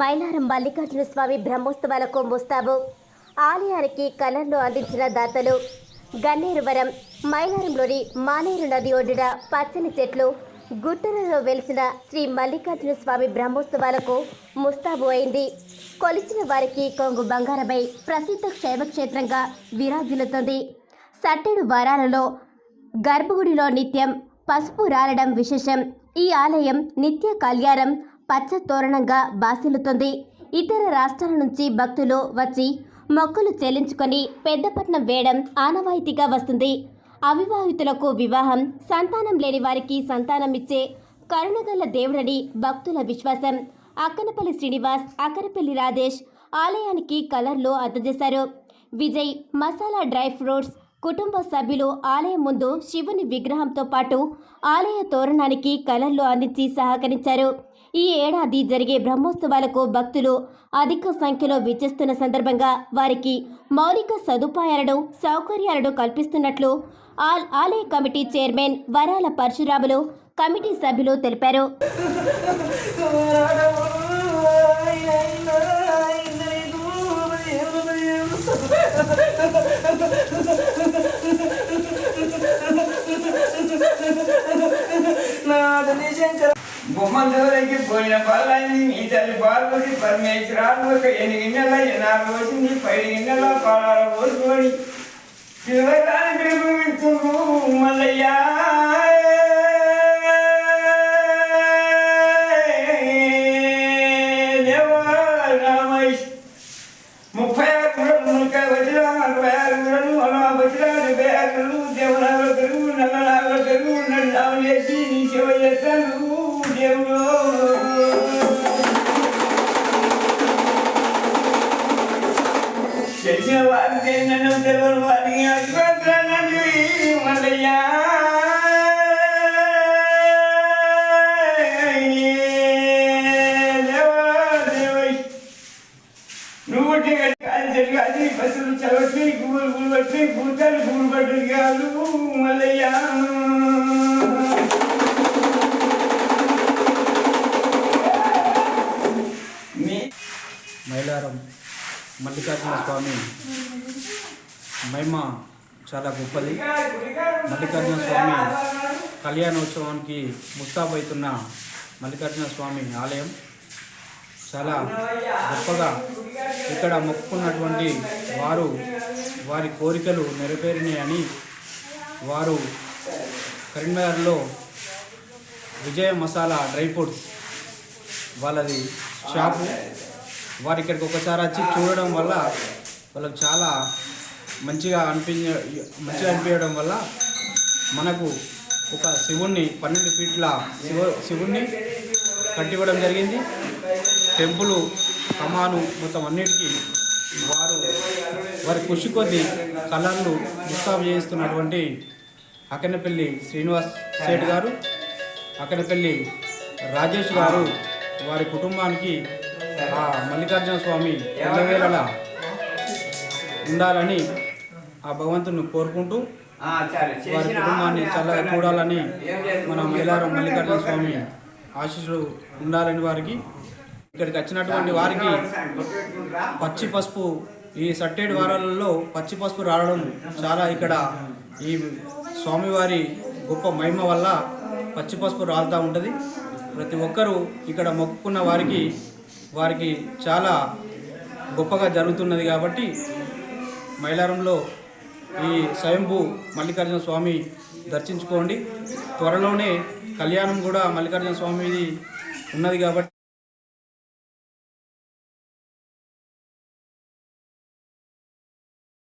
మైలారం మల్లికార్జున స్వామి బ్రహ్మోత్సవాలకు ముస్తాబు ఆలయానికి కలర్లు అందించిన దాతలు గన్నేరువరం మైలారంలోని మానేరు నది ఒడ్డున పచ్చని చెట్లు గుట్టలలో వెలిసిన శ్రీ మల్లికార్జున స్వామి బ్రహ్మోత్సవాలకు ముస్తాబు అయింది. కొలిచిన వారికి కొంగు బంగారమై ప్రసిద్ధ క్షేమక్షేత్రంగా విరాజిల్లుతుంది. సట్టెడు వారాలలో గర్భగుడిలో నిత్యం పసుపు రాలడం విశేషం. ఈ ఆలయం నిత్య కళ్యాణం పచ్చ తోరణంగా బాసిల్లుతుంది. ఇతర రాష్ట్రాల నుంచి భక్తులు వచ్చి మొక్కులు చెల్లించుకొని పెద్దపట్నం వేయడం ఆనవాయితీగా వస్తుంది. అవివాహితులకు వివాహం సంతానం లేని వారికి సంతానం ఇచ్చే కరుణగల దేవుడని భక్తుల విశ్వాసం. అక్కనపల్లి శ్రీనివాస్ అక్కనపల్లి రాజేష్ ఆలయానికి కలర్లు అందజేశారు. విజయ్ మసాలా డ్రై ఫ్రూట్స్ కుటుంబ సభ్యులు ఆలయం ముందు శివుని విగ్రహంతో పాటు ఆలయ తోరణానికి కలర్లు అందించి సహకరించారు. ఈ ఏడాది జరిగే బ్రహ్మోత్సవాలకు భక్తులు అధిక సంఖ్యలో విచ్చేస్తున్న సందర్భంగా వారికి మౌలిక సదుపాయాలను సౌకర్యాలను కల్పిస్తున్నట్లు ఆల్ ఆలయ committee chairman Varala Parasuramulu committee సభ్యులు తెలిపారు. బొమ్మల పోయిన బాలని మీ తల్లి పరమేశ్వరాలు ఒక ఎన్ని గిన్నెల ఎనాలు వచ్చింది పది గిన్నెల పాలాల పోసుకొని పిల్లగాని మల్లయ్యా. తెలిసిన వారికి నన్ను తెలియని వారికి అగ్రత్రానండి మల్లయ్యా నువ్వు కాదు బస్సులు చదవట్టి గుళ్ళు గుళ్ళు పట్టి గుంతలు గుళ్ళు పట్టి కాదు మైలారం. మల్లికార్జున స్వామి మహిమ చాలా గొప్పది. మల్లికార్జున స్వామి కళ్యాణోత్సవానికి ముస్తాబైతున్న మల్లికార్జున స్వామి ఆలయం చాలా గొప్పగా ఇక్కడ మొక్కుకున్నటువంటి వారు వారి కోరికలు నెరవేరినాయని వారు కరీంనగర్లో విజయ మసాలా డ్రై ఫ్రూట్స్ వాళ్ళది షాపు వారు ఇక్కడికి ఒకసారి వచ్చి చూడడం వల్ల వాళ్ళకు చాలా మంచిగా అనిపించ మంచిగా అనిపించడం వల్ల మనకు ఒక శివుణ్ణి పన్నెండు ఫీట్ల శివ శివుణ్ణి కట్టివ్వడం జరిగింది. టెంపుల్ కమాను మొత్తం అన్నిటికీ వారు వారి కృషి కొద్దీ కలర్లు ముస్తాబు చేస్తున్నటువంటి అక్కనపల్లి శ్రీనివాస్ సేట్ గారు అక్కనపల్లి రాజేష్ గారు వారి కుటుంబానికి మల్లికార్జున స్వామి ఎల్లవేళలా ఉండాలని ఆ భగవంతుని కోరుకుంటూ వారి కుటుంబాన్ని చల్లగా చూడాలని మన మైలారం మల్లికార్జున స్వామి ఆశీస్సులు ఉండాలని వారికి ఇక్కడికి వచ్చినటువంటి వారికి పచ్చి పసుపు ఈ సట్టేడు వారాలలో పచ్చి పసుపు రావడం చాలా ఇక్కడ ఈ స్వామివారి గొప్ప మహిమ వల్ల పచ్చి పసుపు రాలుతూ ఉంటుంది. ప్రతి ఒక్కరూ ఇక్కడ మొక్కుకున్న వారికి వారికి చాలా గొప్పగా జరుగుతున్నది కాబట్టి మైలారంలో ఈ స్వయంభూ మల్లికార్జున స్వామి దర్శించుకోండి. త్వరలోనే కళ్యాణం కూడా మల్లికార్జున స్వామిది ఉన్నది కాబట్టి